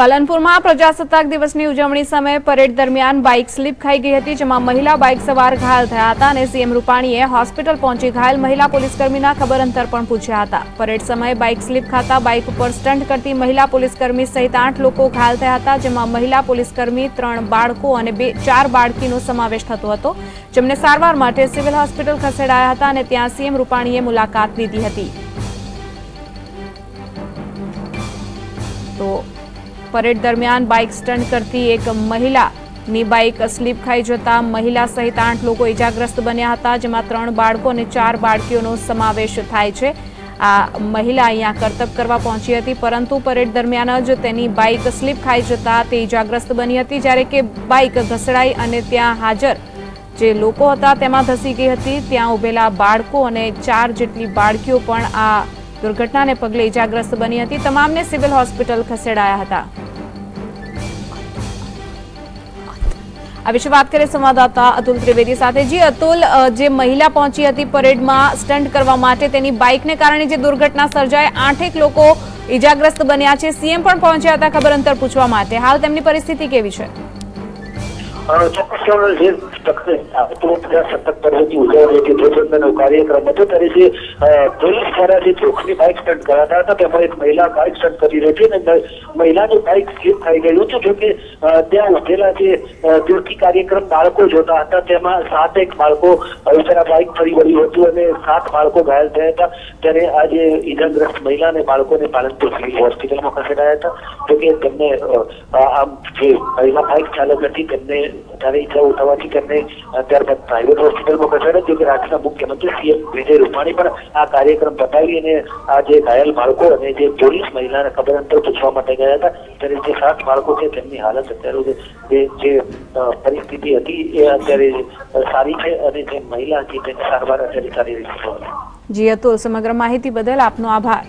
પાલનપુરમાં પ્રજાસત્તાક દિવસની ઉજવણી સમયે પરેડ દરમિયાન બાઇક સ્લીપ ખાઈ ગઈ હતી, જેમાં મહિલા બાઇક સવાર ઘાયલ થયા હતા અને સીએમ રૂપાણીએ હોસ્પિટલ પહોંચી ઘાયલ મહિલા પોલીસકર્મીના ખબર અંતર પણ પૂછ્યા હતા. પરેડ સમયે બાઇક સ્લીપ ખાતા બાઇક ઉપર સ્ટન્ટ કરતી મહિલા પોલીસકર્મી સહિત આઠ લોકો ઘાયલ થયા હતા, જેમાં મહિલા પોલીસકર્મી ત્રણ બાળકો અને બે, ચાર બાળકીનો સમાવેશ થતો હતો, જેમને સારવાર માટે સિવિલ હોસ્પિટલ ખસેડાયા હતા અને ત્યાં સીએમ રૂપાણીએ મુલાકાત લીધી હતી. તો પરેડ દરમિયાન બાઇક સ્ટન્ટ કરતી એક મહિલાની બાઇક સ્લીપ ખાઈ જતા મહિલા સહિત આઠ લોકો ઇજાગ્રસ્ત બન્યા હતા, જેમાં ત્રણ બાળકો અને ચાર બાળકીઓનો સમાવેશ થાય છે. આ મહિલા અહીંયા કરતબ કરવા પહોંચી હતી, પરંતુ પરેડ દરમિયાન જ તેની બાઇક સ્લીપ ખાઈ જતા તે ઇજાગ્રસ્ત બની હતી, જ્યારે કે બાઇક ઘસડાઈ અને ત્યાં હાજર જે લોકો હતા તેમાં ધસી ગઈ હતી. ત્યાં ઉભેલા બાળકો અને ચાર જેટલી બાળકીઓ પણ આ દુર્ઘટનાને પગલે ઇજાગ્રસ્ત બની હતી. તમામને સિવિલ હોસ્પિટલ ખસેડાયા હતા. આ વિશે વાત કરીએ સંવાદદાતા અતુલ ત્રિવેદી સાથે. જી, અતુલ જે મહિલા પહોંચી હતી પરેડમાં સ્ટન્ટ કરવા માટે, તેની બાઇકને કારણે જે દુર્ઘટના સર્જાઈ, આઠેક લોકો ઇજાગ્રસ્ત બન્યા છે. સીએમ પણ પહોંચ્યા હતા ખબર અંતર પૂછવા માટે. હાલ તેમની પરિસ્થિતિ કેવી છે? ચોક્કસ જે તકને આપણો પ્રજાસત્તાક પર્વની ઉજવણી હતી ધ્વજવંદનનો કાર્યક્રમ હતો ત્યારે જે અ, પોલીસ દ્વારા જે ચોખની બાઇક સ્ટન્ટ કરાતા હતા તેમાં એક મહિલા બાઇક સ્ટન્ટ કરી રહી હતી અને મ- મહિલાની બાઇક સ્લીપ થઈ ગયું હતું જોકે અ, ત્યાં ઉભેલા જે અ, તિર્કી કાર્યક્રમ બાળકો જોતા હતા તેમાં સાત એક બાળકો અ, બિચારા બાઇક ફરી વળ્યું હતું અને સાત બાળકો ઘાયલ થયા હતા ત્યારે આ જે ઈજાગ્રસ્ત મહિલા અને બાળકોને પાલનપુર સિવિલ હોસ્પિટલમાં ખસેડાયા હતા જોકે તેમને અ, આ- આમ જે મહિલા બાઇક ચાલક હતી તેમને વધારે ઈજાઓ થવાથી તેમને અ, ત્યારબાદ પ્રાઇવેટ હોસ્પિટલમાં જો કે રાજ્યના મુખ્યમંત્રી સીએમ વિજય રૂપાણી પણ આ કાર્યક્રમ બતાવી અને આ જે ઘાયલ બાળકો અને જે પોલીસ મહિલાને ખબર અંતર પૂછવા માટે ગયા હતા, ત્યારે જે સાત બાળકો છે તેમની હાલત અત્યારે જે- પરિસ્થિતિ હતી એ અત્યારે સારી છે અને જે મહિલા હતી તેની સારવાર અત્યારે સારી રીતે થવાની જી, અતુલ, સમગ્ર માહિતી બદલ આપનો આભાર.